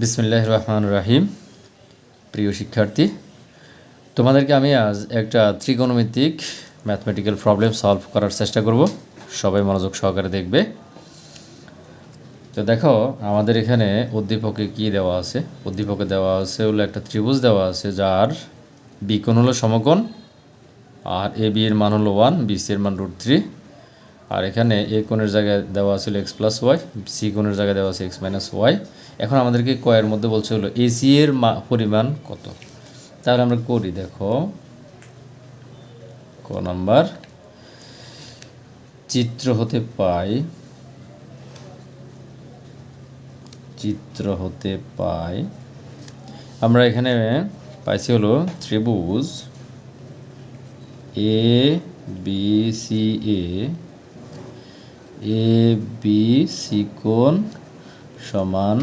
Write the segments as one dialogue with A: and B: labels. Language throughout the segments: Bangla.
A: বিসমিল্লাহ রহমান রাহিম প্রিয় শিক্ষার্থী, তোমাদেরকে আমি আজ একটা ত্রিকোণমিতিক ম্যাথমেটিক্যাল প্রবলেম সলভ করার চেষ্টা করব। সবাই মনোযোগ সহকারে দেখবে। তো দেখো, আমাদের এখানে উদ্দীপকে কি দেওয়া আছে? উদ্দীপকে দেওয়া আছে হলো একটা ত্রিভুজ দেওয়া আছে যার বি কোণ হলো সমকোণ, আর এ বি এর মান হলো ওয়ান বি সি এর মান রুট থ্রি আর এখানে এ কোণের জায়গায় দেওয়া ছিল এক্স প্লাস ওয়াই সি কোণের জায়গায় দেওয়া আছে এক্স মাইনাস ওয়াই এখন আমাদেরকে কয়ের মধ্যে বলছে হলো এসি এর পরিমাণ কত? তাহলে আমরা করি, দেখো, ক নাম্বার। চিত্র হতে পাই, চিত্র হতে পাই, আমরা এখানে পাইছি হলো ত্রিভুজ A B C A A B C কোণ সমান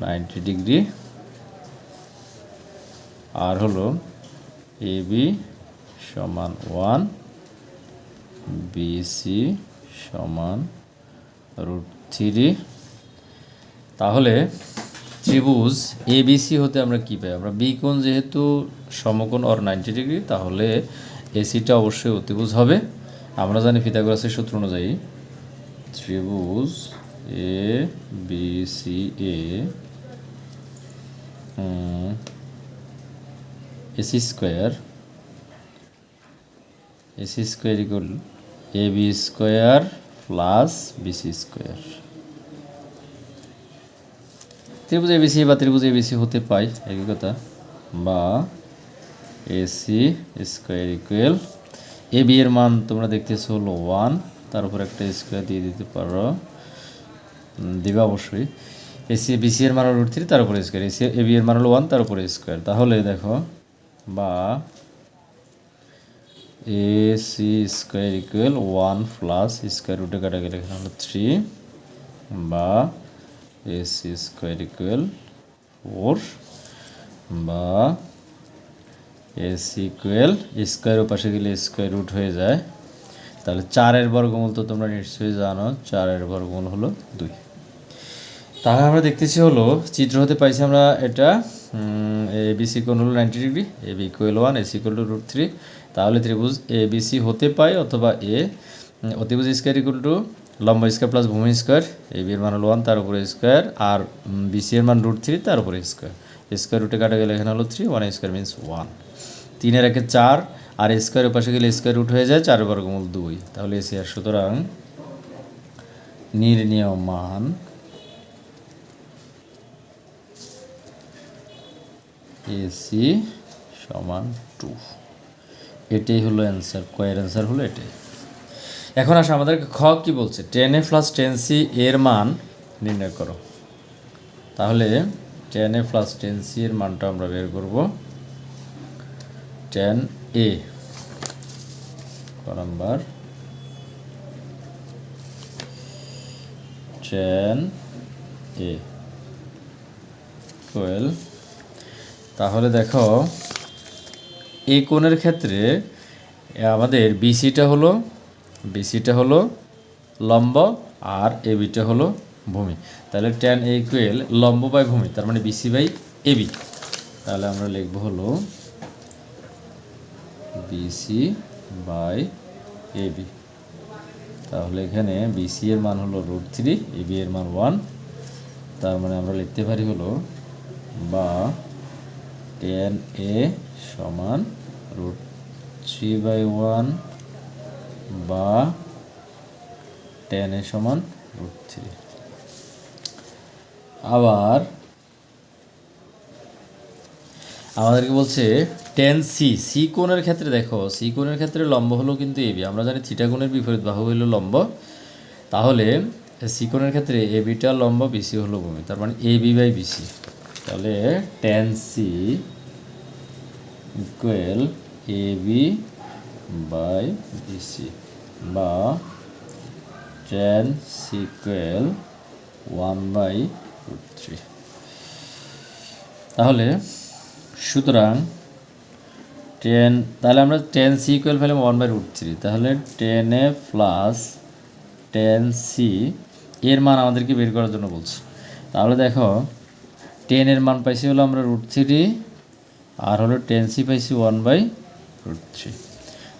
A: নাইনটি ডিগ্রি আর হলো এ বি সমান ওয়ান বি সি সমান রুট থ্রি তাহলে ত্রিভুজ এ বিসি হতে আমরা কি পাই? আমরা বি কোণ যেহেতু সমকোণ অর নাইনটি ডিগ্রি তাহলে এসিটা অবশ্যই অতিভুজ হবে। আমরা জানি ফিতাগোরাসের সূত্র অনুযায়ী ত্রিভুজ A B C A A C square A C square equal A B square plus B C square ত্রিভুজ এবিসি বা ত্রিভুজ এবিসি হতে পাই একই কথা। বা A C square equal A B এর মান তোমরা দেখতেছো হলো ওয়ান তার উপর একটা স্কোয়ার দিয়ে দিতে পারো। দিবে অবশ্যই। এসি বিসি এর মান হলো রুট থ্রি তার উপরে স্কোয়ার এসি এ বি এর মান হলো ওয়ান তার উপরে স্কোয়ার তাহলে দেখো, বা A C square equal one plus square রুটে কাটা গেলে এখানে হলো থ্রি বা A C square equal four বা এ সি ইকুয়াল স্কোয়ার পাশে গেলে স্কোয়ার রুট হয়ে যায়। তাহলে চারের বর্গমূল তো তোমরা নিশ্চয়ই জানো, চারের বর্গমূল হলো দুই। তাহলে আমরা দেখতেছি হলো, চিত্র হতে পাইছি আমরা এটা এ, বি, সি, কোণ হলো ninety degree A, B equal one A, C equal two root three তাহলে ত্রিভুজ এ, বি, সি হতে পাই অথবা এ অতিভুজ স্কোয়ার ইকুয়াল টু লম্ব স্কোয়ার প্লাস ভূমি স্কোয়ার এ, বি এর মান হলো ওয়ান তার উপরে স্কোয়ার আর বি, সি এর মান রুট থ্রি তার উপরে স্কোয়ার স্কোয়ার রুটে কাটা গেলে এখানে হলো three one square means one তিনের একে চার আর স্কোয়ারের পাশে গেলে স্কোয়ার রুট হয়ে যায়, চার বর্গমূল দুই। তাহলে এসি আর সুতরাং নির্ণেয় মান এসি সমান টু এটাই হলো অ্যান্সার কয়ের অ্যান্সার হলো এটাই। এখন আসো আমাদেরকে খ কি বলছে? Tan A plus tan C এর মান নির্ণয় করো। তাহলে tan A plus tan C এর মানটা আমরা বের করব। Tan A. Number? Tan A. Twelve তাহলে দেখো এই কোণের ক্ষেত্রে এ আমাদের বিসিটা হলো বিসিটা হলো লম্ব আর এবিটা হলো ভূমি। তাহলে ট্যান এ ইকুয়েল লম্ব বাই ভূমি, তার মানে বিসি বাই এবি তাহলে আমরা লিখব হলো বিসি বাই এবি তাহলে এখানে বিসি এর মান হলো রুট থ্রি এবি এর মান ওয়ান তার মানে আমরা লিখতে পারি হলো বা টেন এ সমান রুট থ্রি বাই ওয়ান বা টেন এ সমান রুট থ্রি আবার আমাদেরকে বলছে টেন সি সি কোণের ক্ষেত্রে দেখো সি কোণের ক্ষেত্রে লম্ব হলো কিন্তু এবি আমরা জানি থিটা কোণের বিপরীত বাহু হলো লম্ব। তাহলে সি কোণের ক্ষেত্রে এবিটা লম্ব বিসি হলো ভূমি। তার মানে A B by B C তাহলে tan C equal A B by B C বা tan C equal one by root three তাহলে সুতরাং টেন তাহলে আমরা টেন সি ইকুয়াল পেলাম ওয়ান বাই রুট থ্রি তাহলে tan A plus tan C এর মান আমাদেরকে বের করার জন্য বলছে। তাহলে দেখো টেনের মান পাইছি হলো আমরা রুট থ্রি আর হলো টেন সি পাইছি ওয়ান বাই রুট থ্রি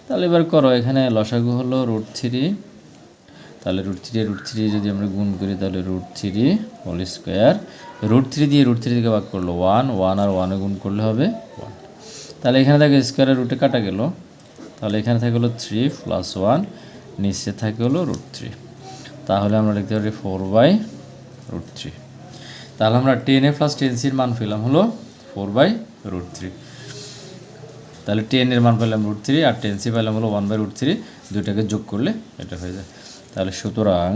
A: তাহলে এবার করো, এখানে লসাগু হলো রুট থ্রি তাহলে রুট থ্রি রুট থ্রি যদি আমরা গুণ করি, তাহলে root three whole square root three দিয়ে রুট থ্রি থেকে ভাগ করল ওয়ান ওয়ান আর ওয়ানে গুণ করলে হবে ওয়ান তাহলে এখানে থাকে স্কোয়ারের রুটে কাটা গেল। তাহলে এখানে থাকে হলো থ্রি প্লাস ওয়ান নিচে থাকে হলো রুট থ্রি তাহলে আমরা লিখতে পারি ফোর বাই রুট থ্রি তাহলে আমরা টেন এ প্লাস টেন সির মান পেলাম হলো ফোর বাই রুট থ্রি তাহলে টেন এর মান পেলাম রুট থ্রি আর টেন সি পেলাম হলো ওয়ান বাই রুট থ্রি দুইটাকে যোগ করলে এটা হয়ে যায়। সুতরাং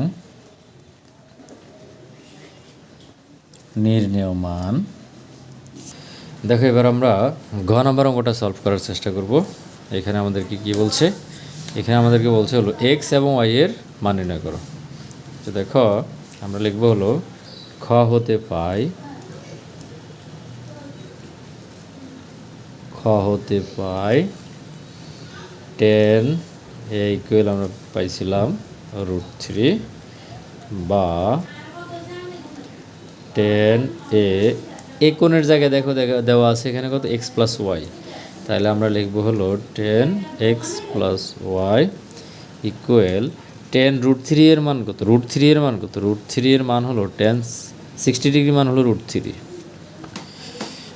A: নির্ণেয় মান দেখো, এবার আমরা ঘ নাম্বার অঙ্কটা সলভ করার চেষ্টা করব। এখানে আমাদেরকে কি বলছে? এখানে আমাদেরকে বলছে হলো এক্স এবং ওয়াই এর মান নির্ণয় করো। তো দেখো, আমরা লিখব হলো খ হতে পাই, খ হতে পাই টেন এ ইকুয়াল আমরা পাইছিলাম রুট থ্রি বা টেন এ এ কোণের জায়গায় দেখো দেওয়া আছে এখানে কত? এক্স প্লাস ওয়াই তাহলে আমরা লিখব হলো tan X plus Y equal tan root three এর মান কত? রুট থ্রি এর মান কত? রুট থ্রি এর মান হলো টেন সিক্সটি ডিগ্রি মান হলো রুট থ্রি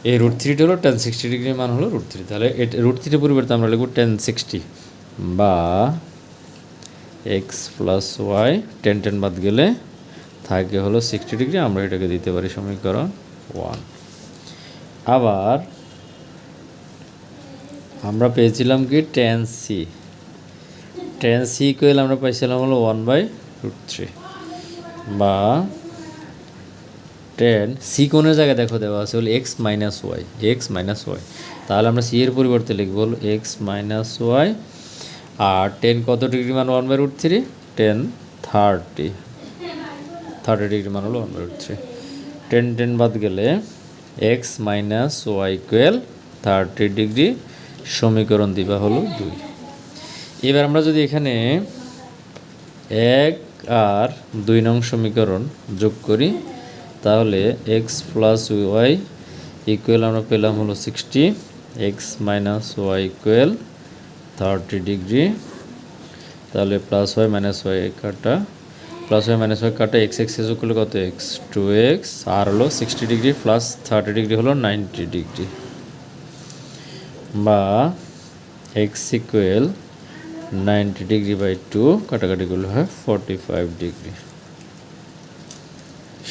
A: এই রুট থ্রিটা হলো টেন সিক্সটি ডিগ্রি মান হলো রুট থ্রি তাহলে রুট থ্রির পরিবর্তে আমরা লিখব টেন সিক্সটি বা X plus Y tan tan বাদ গেলে থাকে হলো সিক্সটি ডিগ্রি আমরা এটাকে দিতে পারি সমীকরণ ওয়ান আবার আমরা পেয়েছিলাম কি tan C tan C equal আমরা পাইছিলাম হলো ওয়ান বাই রুট থ্রি বা টেন সি কোণের জায়গায় দেখো দেওয়া আছে হলো X minus Y X minus Y তাহলে আমরা সি এর পরিবর্তে লিখব হলো এক্স মাইনাস ওয়াই আর টেন কত ডিগ্রি মান one by root three tan thirty thirty degree মান হলো one by root three tan tan বাদ গেলে X minus Y equal thirty degree সমীকরণ দিবা হলো দুই। এবার আমরা যদি এখানে এক আর দুই নং সমীকরণ যোগ করি, তাহলে এক্স প্লাস ওয়াই ইকুয়াল আমরা পেলাম হলো sixty X minus Y equal thirty degree তাহলে প্লাস ওয়াই মাইনাস ওয়াই কাটা প্লাস ওয়াই মাইনাস ওয়াই কাটা এক্স এক্স এসব করলে কত এক্স টু এক্স আর হলো sixty degree plus thirty degree হলো নাইনটি ডিগ্রি বা X equal ninety degree by two কাটাকাটি করলে হয় ফর্টি ফাইভ ডিগ্রি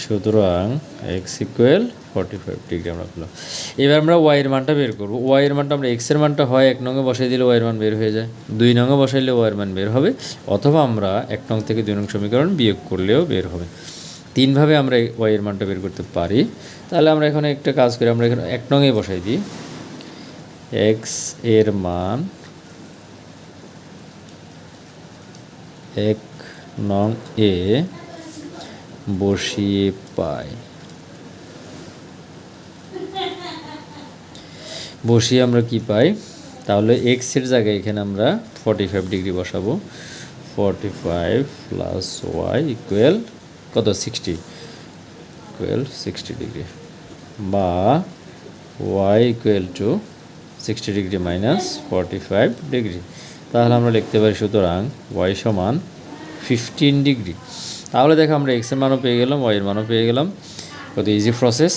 A: সুতরাং X equal forty five degree আমরা পেলাম। এবার আমরা ওয়াইয়ের মানটা বের করব। ওয়াইয়ের মানটা আমরা এক্সের মানটা হয়, এক নঙে বসাই দিলে ওয়াইয়ের মান বের হয়ে যায়। দুই নঙে বসাইলে ওয়াইয়ের মান বের হবে, অথবা আমরা এক নং থেকে দুই নং সমীকরণ বিয়োগ করলেও বের হবে। তিনভাবে আমরা ওয়াইয়ের মানটা বের করতে পারি। তাহলে আমরা এখানে একটা কাজ করি, আমরা এখানে এক নঙে বসাই দিই। এক্সের মান এক নং এ বসিয়ে পাই বসিয়ে আমরা কি পাই? তাহলে এক্সের জায়গায় এখানে আমরা ফর্টি ফাইভ ডিগ্রি বসাবো। Forty five plus Y equal কত? সিক্সটি ইকুয়াল সিক্সটি ডিগ্রি বা Y equal to sixty degree minus forty five degree তাহলে আমরা লিখতে পারি সুতরাং ওয়াই সমান ফিফটিন ডিগ্রি তাহলে দেখো আমরা এক্সের মানও পেয়ে গেলাম ওয়াইয়ের মানও পেয়ে গেলাম। কত ইজি প্রসেস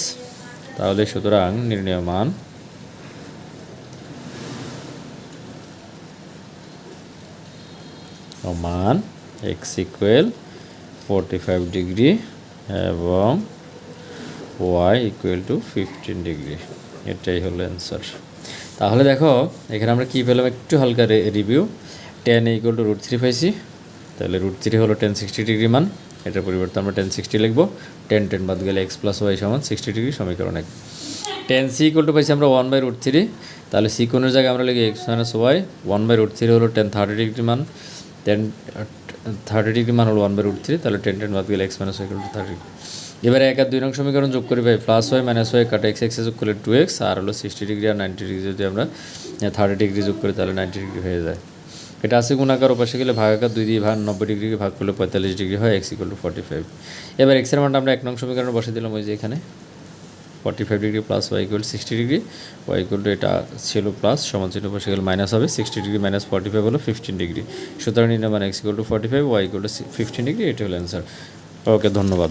A: তাহলে সুতরাং নির্ণয় মান। মান X equal forty five degree এবং Y equal to fifteen degree এটাই হলো অ্যান্সার তাহলে দেখো, এখানে আমরা কী পেলাম একটু হালকা review tan equal to root three পাইছি। তাহলে রুট থ্রি হলো টেন সিক্সটি ডিগ্রি মান। এটার পরিবর্তে আমরা টেন সিক্সটি লিখব। টেন টেন বাদ গেলে এক্স প্লাস ওয়াই সমান সিক্সটি ডিগ্রি সমীকরণ এক। টেন সি ইকুয়াল টু পাইছি আমরা ওয়ান বাই রুট থ্রি তাহলে সি কোণের জায়গায় আমরা লিখি X minus Y one by root three হলো টেন থার্টি ডিগ্রি মান। টেন থার্টি ডিগ্রি মান হলো ওয়ান বাই রুট থ্রি তাহলে টেন টেন বাদ গেলে X minus Y two thirty এবারে এক আর দুই নং সমীকরণ যোগ করি ভাই প্লাস ওয়াই মাইনাস ওয়াই কাটা এক্স এক্সে যোগ করলে টু এক্স আর হলো সিক্সটি ডিগ্রি আর নাইনটি ডিগ্রি যদি আমরা থার্টি ডিগ্রি যোগ করি তাহলে নাইনটি ডিগ্রি হয়ে যায়। এটা আছে গুণাকার ওপাশে গেলে ভাগাকার দুই দিয়ে ভাগ, নব্বই ডিগ্রিকে ভাগ করলে পঁয়তাল্লিশ ডিগ্রি হয় X equal to forty five এবার এক্সের মানটা আমরা এক নং সমীকরণে বসে দিলাম, ওই যে এখানে। Forty five degree plus Y equal sixty degree Y equal to এটা ছিল প্লাস সমান চিহ্ন পাশে গেলে মাইনাস হবে sixty degree minus forty five হলো ফিফটিন ডিগ্রি। সুতরাং নির্ণয় মানে X equal to forty five Y equal to fifteen degree, এটা হলো অ্যান্সার ওকে, ধন্যবাদ।